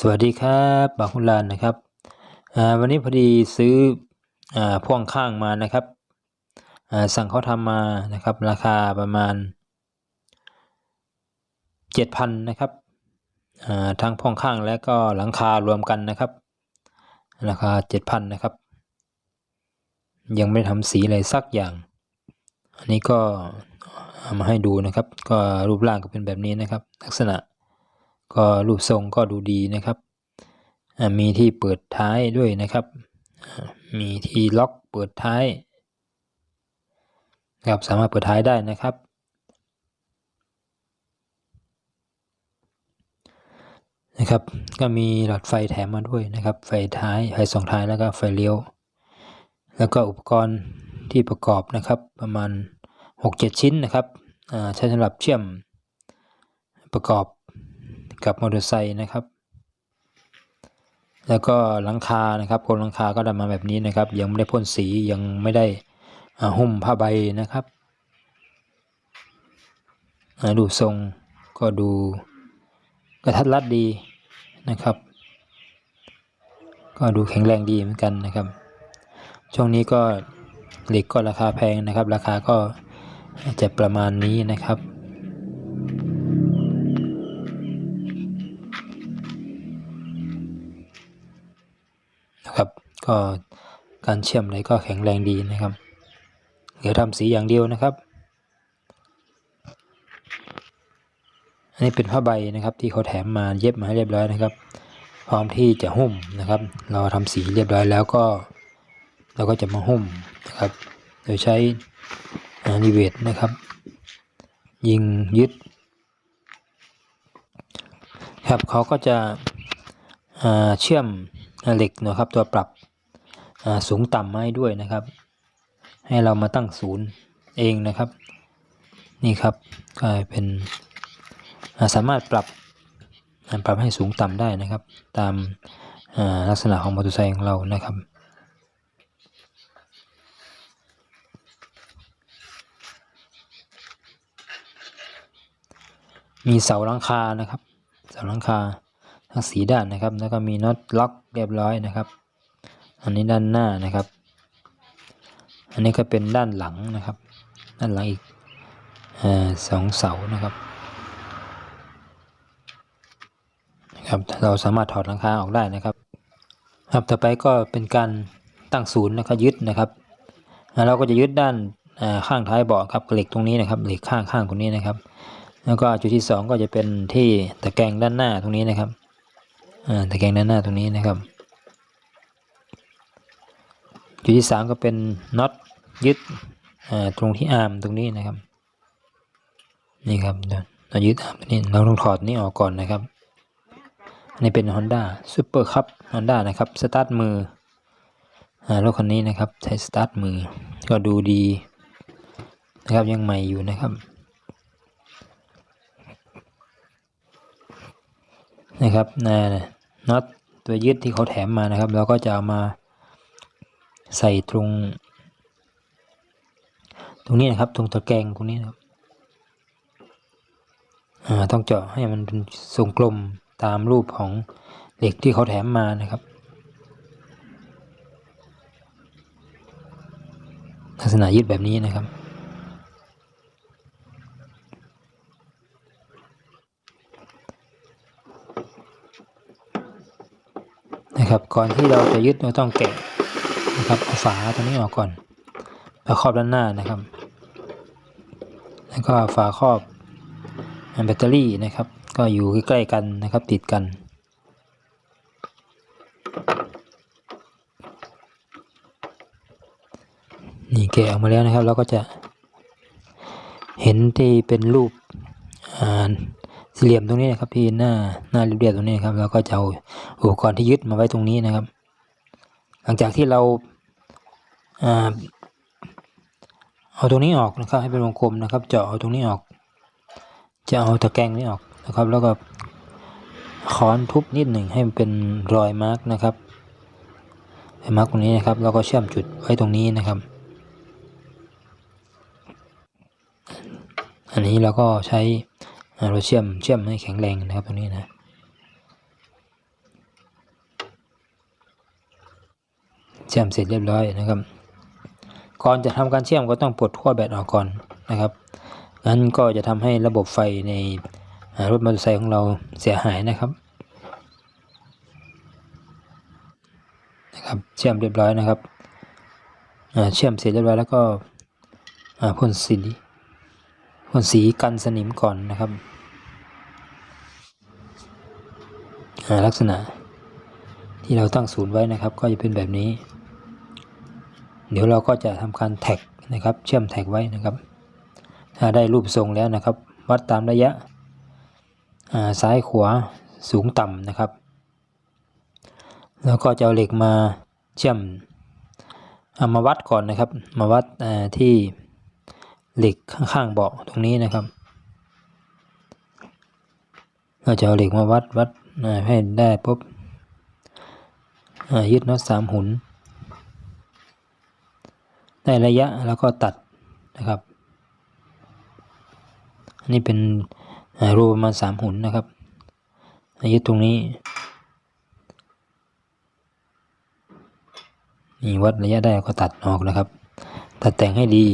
สวัสดีครับบางคุณลานนะครับวันนี้พอดีซื้ออพ่วงข้างมานะครับสั่งเขาทำมานะครับ ราคาประมาณเจ็ดพันนะครับทั้งพ่วงข้างและก็หลังคารวมกันนะครับ ราคาเจ็ดพันนะครับ ยังไม่ได้ทำสีอะไรสักอย่าง อันนี้ก็เอามาให้ดูนะครับ ก็รูปร่างก็เป็นแบบนี้นะครับ ลักษณะ ก็รูปทรงก็ดูดีนะครับ มีที่เปิดท้ายด้วยนะครับ มีที่ล็อกเปิดท้ายครับสามารถเปิดท้ายได้นะครับ นะครับ ก็มีหลอดไฟแถมมาด้วยนะครับ ไฟท้าย ไฟสองท้ายแล้วก็ไฟเลี้ยว แล้วก็อุปกรณ์ที่ประกอบนะครับ ประมาณ 6-7 ชิ้นนะครับอ่าใช้สำหรับเชื่อมประกอบ กับมอเตอร์ไซค์นะครับ แล้วก็หลังคานะครับโครงหลังคาก็ได้มาแบบนี้นะครับ ยังไม่ได้พ่นสียังไม่ได้หุ้มผ้าใบนะครับดูทรงก็ดูกระทัดรัดดีนะครับ ก็ดูแข็งแรงดีเหมือนกันนะครับ ช่วงนี้ก็เหล็กก็ราคาแพงนะครับ ราคาก็จะประมาณนี้นะครับ ก็การเชื่อมอะไรก็แข็งแรงดีนะครับ เดี๋ยวทำสีอย่างเดียวนะครับ อันนี้เป็นผ้าใบนะครับที่เขาแถมมาเย็บมาให้เรียบร้อยนะครับ พร้อมที่จะหุ้มนะครับ เราทำสีเรียบร้อยแล้วก็เราก็จะมาหุ้มนะครับ โดยใช้นิเวศนะครับ ยิงยึด ครับเขาก็จะเชื่อมเหล็กนะครับตัวปรับ สูงต่ำมาให้ด้วยนะครับ ให้เรามาตั้งศูนย์เองนะครับ นี่ครับก็เป็นาสามารถปรับปรับให้สูงต่ำได้นะครับ ตามาลักษณะของมอเตอร์ไซค์ของเรานะครับมีเสาหลังคานะครับ เสาหลังคาทั้งสีด้านนะครับ แล้วก็มีน็อตล็อกเรียบร้อยนะครับ อันนี้ด้านหน้านะครับ อันนี้ก็เป็นด้านหลังนะครับ ด้านหลังอีกอสองเสานะครับนะครับ เราสามารถถอดหลังคาออกได้นะครับ ครับต่อไปก็เป็นการตั้งศูนย์นะครับยึดนะครับเราก็จะยึดด้านข้างท้ายเบาะครับเหล็กตรงนี้นะครับเหล็กข้างข้างตรงนี้นะครับ แล้วก็จุดที่สองก็จะเป็นที่ตะแกรงด้านหน้าตรงนี้นะครับอ่าตะแกรงด้านหน้าตรงนี้นะครับ จุดที่สามก็เป็นน็อตยึดตรงที่อาร์มตรงนี้นะครับ นี่ครับเรายึดอาร์มตรงนี้เราต้องถอดนี้ออกก่อนนะครับนนี้เป็น Honda Super Cup Honda นะครับสตาร์ทมือรถคันนี้นะครับใช้สตาร์ทมือก็ดูดีนะครับยังใหม่อยู่นะครับนะครับนะน็อตตัวยึดที่เขาแถมมานะครับ เราก็จะเอามา ใส่ตรง ตรงนี้นะครับ ตรงตะแกรงตรงนี้นะครับต้องเจาะให้มันเป็นทรงกลมตามรูปของเหล็กที่เขาแถมมานะครับ ลักษณะยึดแบบนี้นะครับนะครับก่อนที่เราจะยึดเราต้องแกะ นะครับเอาฝาตรงนี้ออกก่อนฝาครอบด้านหน้านะครับ แล้วก็ฝาครอบแบตเตอรี่นะครับ ก็อยู่ใกล้ๆกันนะครับ ติดกันนี่แกะออกมาแล้วนะครับเราก็จะเห็นที่เป็นรูปสี่เหลี่ยมตรงนี้นะครับที่หน้าหน้าเรียบๆตรงนี้นะครับเราก็จะเอาอุปกรณ์ที่ยึดมาไว้ตรงนี้นะครับ หลังจากที่เรา เอาตรงนี้ออกนะครับให้เป็นวงกลมนะครับเจาะเอาตรงนี้ออก จะเอาตะแกรงนี้ออกนะครับ แล้วก็ค้อนทุบนิดหนึ่งให้มันเป็นรอยมาร์กนะครับมาร์กตรงนี้นะครับ แล้วก็เชื่อมจุดไว้ตรงนี้นะครับ อันนี้เราก็ใช้เราเชื่อมเชื่อมให้แข็งแรงนะครับตรงนี้นะเชื่อมเสร็จเรียบร้อยนะครับ ก่อนจะทำการเชื่อมก็ต้องปลดขั้วแบตออกก่อนนะครับงั้นก็จะทำให้ระบบไฟในรถมอเตอร์ไซค์ของเราเสียหายนะครับนะครับเชื่อมเรียบร้อยนะครับเชื่อมเสร็จเรียบร้อยแล้วก็พ่นสีพ่นสีกันสนิมก่อนนะครับลักษณะที่เราตั้งศูนย์ไว้นะครับ ก็จะเป็นแบบนี้ เดี๋ยวเราก็จะทำการแท็กนะครับ เชื่อมแท็กไว้นะครับถ้าได้รูปทรงแล้วนะครับ วัดตามระยะาซ้ายขวาสูงต่ำนะครับ แล้วก็จะเอาเหล็กมาเชื่อมเอามาวัดก่อนนะครับ มาวัดที่เหล็กข้างๆเบาะตรงนี้นะครับเราจะเอาเหล็กมาวัดวัดให้ได้ปุ๊บยึดน็อตสามหุน ได้ระยะแล้วก็ตัดนะครับ อันนี้เป็นรูประมาณสามหุนนะครับยึดตรงนี้นี่วัดระยะได้ก็ตัดออกนะครับ ตัดแต่งให้ดี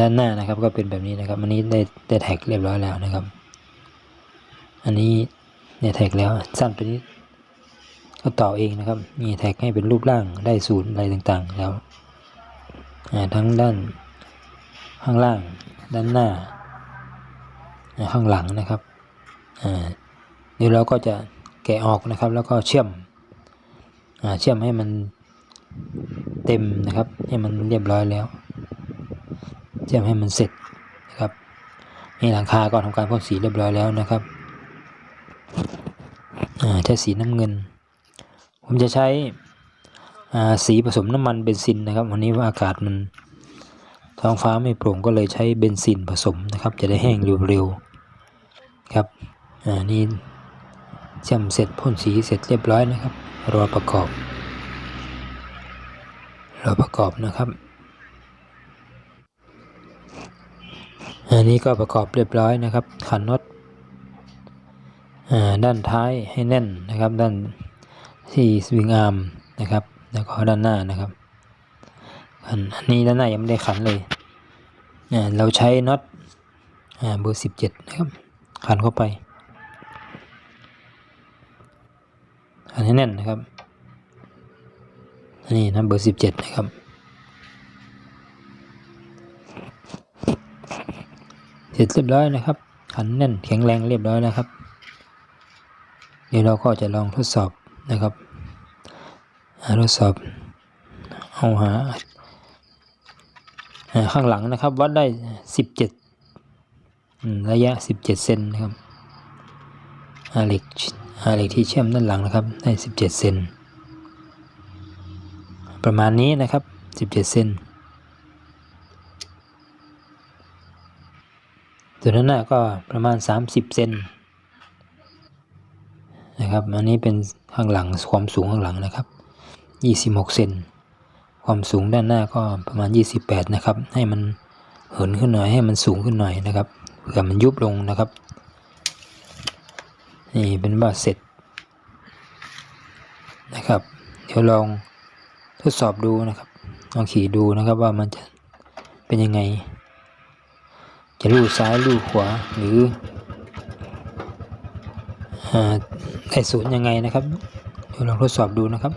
ด้านหน้านะครับก็เป็นแบบนี้นะครับ อันนี้ได้ได้แท็กเรียบร้อยแล้วนะครับ อันนี้เนี่ยแท็กแล้วสั้นไปนิด ก็ต่อเองนะครับ มีแท็กให้เป็นรูปร่างได้ศูนย์อะไรต่างๆ แล้วทั้งด้านข้างล่าง ด้านหน้า ข้างหลังนะครับเดี๋ยวเราก็จะแกะออกนะครับ แล้วก็เชื่อมอเชื่อมให้มันเต็มนะครับ ให้มันเรียบร้อยแล้วเชื่อมให้มันเสร็จนะครับนี่หลังคาก็ทำการพ่นสีเรียบร้อยแล้วนะครับใช้สีน้ำเงิน ผมจะใช้สีผสมน้ำมันเบนซินนะครับวันนี้ว่าอากาศมันท้องฟ้าไม่โปร่งก็เลยใช้เบนซินผสมนะครับ จะได้แห้งเร็วๆครับอ่านี่เชื่อมเสร็จพ่นสีเสร็จเรียบร้อยนะครับ รอประกอบ รอประกอบนะครับอันนี้ก็ประกอบเรียบร้อยนะครับขันน็อตด้านท้ายให้แน่นนะครับ ด้าน ที่สวิงอาร์มนะครับ แล้วก็ด้านหน้านะครับอันอันนี้ด้านหน้ายังไม่ได้ขันเลยเราใช้น็อตเบอร์สิบเจ็ดนะครับ ขันเข้าไป ขันให้แน่นนะครับนนี้นะเบอร์สิบเจ็ดนะครับเสร็จเรียบร้อยนะครับขันแน่นแข็งแรงเรียบร้อยแล้วครับ เดี๋ยวเราก็จะลองทดสอบ นะครับทดสอบเอาหาข้างหลังนะครับ วัดได้สิบเจ็ดระยะสิบเจ็ดเซนนะครับหาเหล็กหาเหล็กที่เชื่อมด้านหลังนะครับได้สิบเจ็ดเซนประมาณนี้นะครับสิบเจ็ดเซนส่วนด้านหน้าก็ประมาณ 30 เซน นะครับ อันนี้เป็นข้างหลังความสูงข้างหลังนะครับ 26 เซน ความสูงด้านหน้าก็ประมาณ 28 นะครับ ให้มันเหินขึ้นหน่อยให้มันสูงขึ้นหน่อยนะครับ เผื่อมันยุบลงนะครับ นี่เป็นว่าเสร็จนะครับ เดี๋ยวลองทดสอบดูนะครับ ลองขี่ดูนะครับว่ามันจะเป็นยังไง จะลู่ซ้ายลู่ขวาหรือ ได้ศูนย์ยังไงนะครับเดี๋ยวลองทดสอบดูนะครับ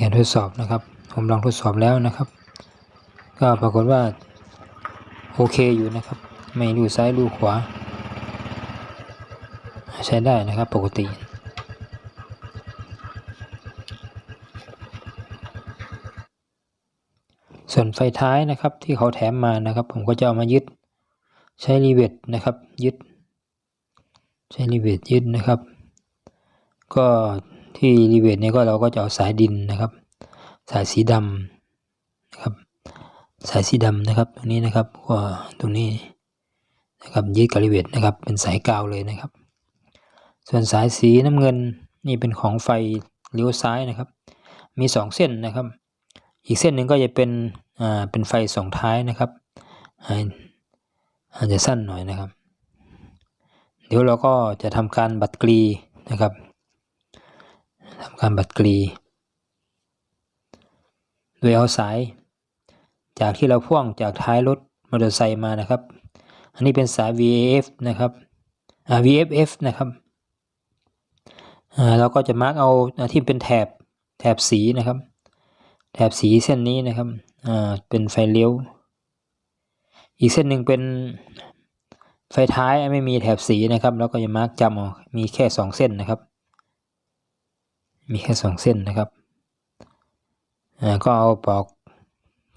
การทดสอบนะครับ ผมลองทดสอบแล้วนะครับ ก็ปรากฏว่าโอเคอยู่นะครับ ไม่ลู่ซ้ายลู่ขวา ใช้ได้นะครับปกติ ส่วนไฟท้ายนะครับที่เขาแถมมานะครับ ผมก็จะเอามายึดใช้รีเวทนะครับ ยึด ใช้รีเวทยึดนะครับ ก็ที่รีเวทเนี่ยก็เราก็จะเอาสายดินนะครับ สายสีดำนะครับ สายสีดำนะครับ ตรงนี้นะครับก็ตรงนี้นะครับยึดกับรีเวทนะครับ เป็นสายกาวเลยนะครับ ส่วนสายสีน้ำเงินนี่เป็นของไฟเลี้ยวซ้ายนะครับ มีสองเส้นนะครับ อีกเส้นหนึ่งก็จะเป็นอ่าเป็นไฟสองท้ายนะครับอาอาจจะสั้นหน่อยนะครับ เดี๋ยวเราก็จะทำการบัดกรีนะครับทำการบัดกรี โดยเอาสาย จากที่เราพ่วงจากท้ายรถมอเตอร์ไซค์มานะครับ อันนี้เป็นสาย VAF นะครับอ่า VFF นะครับอ่าเราก็จะมาร์กเอาที่เป็นแถบแถบสีนะครับ แถบสีเส้นนี้นะครับอ่าเป็นไฟเลี้ยว อีกเส้นหนึ่งเป็นไฟท้ายไม่มีแถบสีนะครับ แล้วก็จะมาร์กจำเอามีแค่สองเส้นนะครับ มีแค่สองเส้นนะครับอ่าก็เอาปอก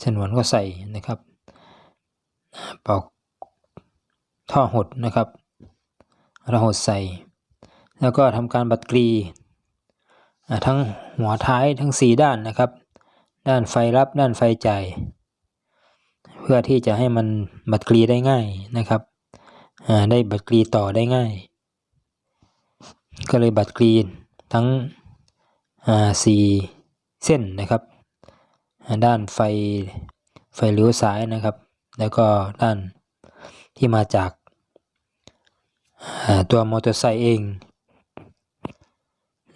ฉนวนก็ใส่นะครับอ่าปอกท่อหดนะครับราหดใส่ แล้วก็ทำการบัดกรีอ่าทั้งหัวท้ายทั้งสีด้านนะครับ ด้านไฟรับด้านไฟจ่ายเพื่อที่จะให้มันบัดกรีได้ง่ายนะครับได้บัดกรีต่อได้ง่าย ก็เลยบัดกรีทั้งสี่เส้นนะครับ ด้านไฟไฟเลี้ยวซ้ายนะครับ แล้วก็ด้านที่มาจากตัวมอเตอร์ไซค์เอง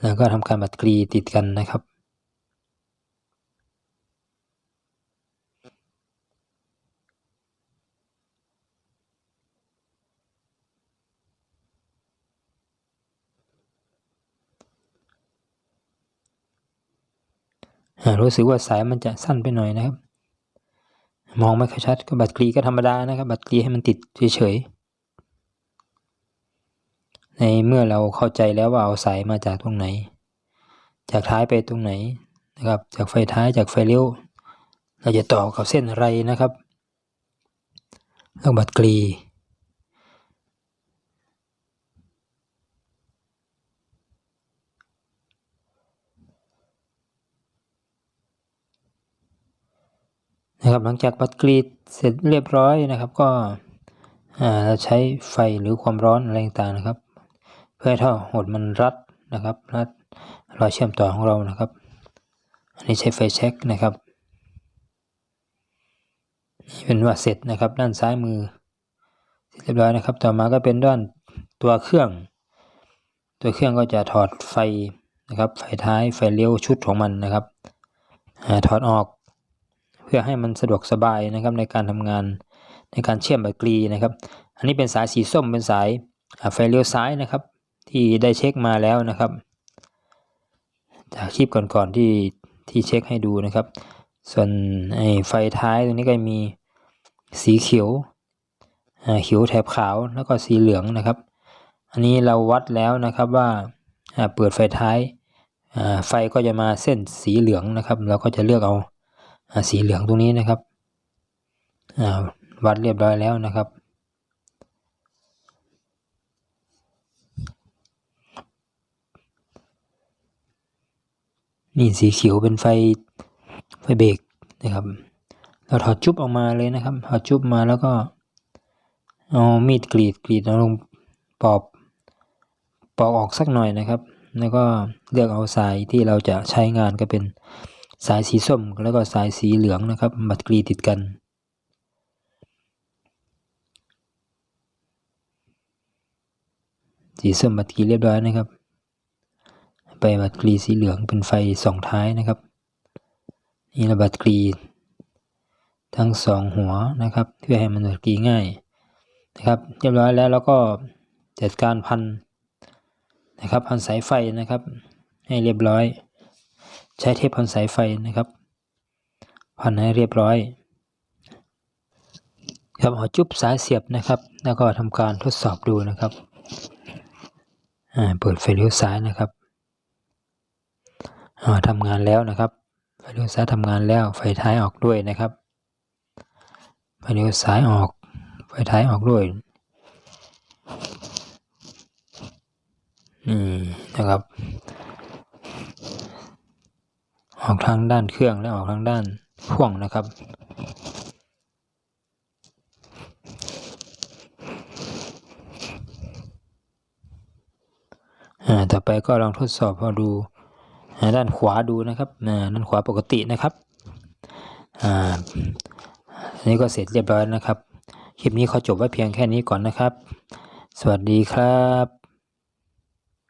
แล้วก็ทำการบัดกรีติดกันนะครับ รู้สึกว่าสายมันจะสั้นไปหน่อยนะครับ มองไม่ค่อยชัดก็บัตรกรีก็ธรรมดานะครับ บัตรกรีให้มันติดเฉยๆ ในเมื่อเราเข้าใจแล้วว่าเอาสายมาจากตรงไหน จากท้ายไปตรงไหนนะครับ จากไฟท้ายจากไฟเลี้ยว เราจะต่อกับเส้นอะไรนะครับแล้วบัตรกรี นะครับหลังจากบัดกรีดเสร็จเรียบร้อยนะครับ ก็เราใช้ไฟหรือความร้อนอะไรต่างๆนะครับ เพื่อให้ท่อหดมันรัดนะครับรัดรอยเชื่อมต่อของเรานะครับ อันนี้ใช้ไฟแช็กนะครับนี่เป็นว่าเสร็จนะครับ ด้านซ้ายมือเสร็จเรียบร้อยนะครับ ต่อมาก็เป็นด้านตัวเครื่อง ตัวเครื่องก็จะถอดไฟนะครับ ไฟท้ายไฟเลี้ยวชุดของมันนะครับถอดออก เพื่อให้มันสะดวกสบายนะครับในการทำงานในการเชื่อมแบตเตอรี่นะครับ อันนี้เป็นสายสีส้มเป็นสายไฟเลี้ยวซ้ายนะครับ ที่ได้เช็คมาแล้วนะครับ จากคลิปก่อนๆที่ที่เช็คให้ดูนะครับ ส่วนไอ้ไฟท้ายตรงนี้ก็มีสีเขียวเขียวแถบขาวแล้วก็สีเหลืองนะครับ อันนี้เราวัดแล้วนะครับว่าเปิดไฟท้ายไฟก็จะมาเส้นสีเหลืองนะครับ เราก็จะเลือกเอา สีเหลืองตรงนี้นะครับอ่าวัดเรียบร้อยแล้วนะครับ นี่สีเขียวเป็นไฟไฟเบรกนะครับ เราถอดจุ๊บออกมาเลยนะครับ ถอดจุ๊บมาแล้วก็เอามีดกรีดกรีดเอาลงปอบปอกออกสักหน่อยนะครับ แล้วก็เลือกเอาสายที่เราจะใช้งานก็เป็น สายสีส้มแล้วก็สายสีเหลืองนะครับบัดกรีติดกัน สีส้มบัดกรีเรียบร้อยนะครับ ไปบัดกรีสีเหลืองเป็นไฟสองท้ายนะครับนี่ระบัดกรีทั้งสองหัวนะครับ เพื่อให้มันบัดกรีง่ายนะครับเรียบร้อยแล้วเราก็จัดการพันนะครับพันสายไฟนะครับ ให้เรียบร้อย ใช้เทปพันสายไฟนะครับ พันให้เรียบร้อย ครับเอาจุ๊บสายเสียบนะครับ แล้วก็ทำการทดสอบดูนะครับเปิดไฟเลี้ยวซ้ายนะครับอ่าทำงานแล้วนะครับ ไฟเลี้ยวซ้ายทำงานแล้ว ไฟท้ายออกด้วยนะครับ ไฟเลี้ยวซ้ายออก ไฟท้ายออกด้วย นี่นะครับ ออกทางด้านเครื่องและออกทางด้านพ่วงนะครับอ่าต่อไปก็ลองทดสอบพอดูด้านขวาดูนะครับด้านขวาปกตินะครับอ่าอันนี้ก็เสร็จเรียบร้อยนะครับ คลิปนี้ขอจบไว้เพียงแค่นี้ก่อนนะครับ สวัสดีครับ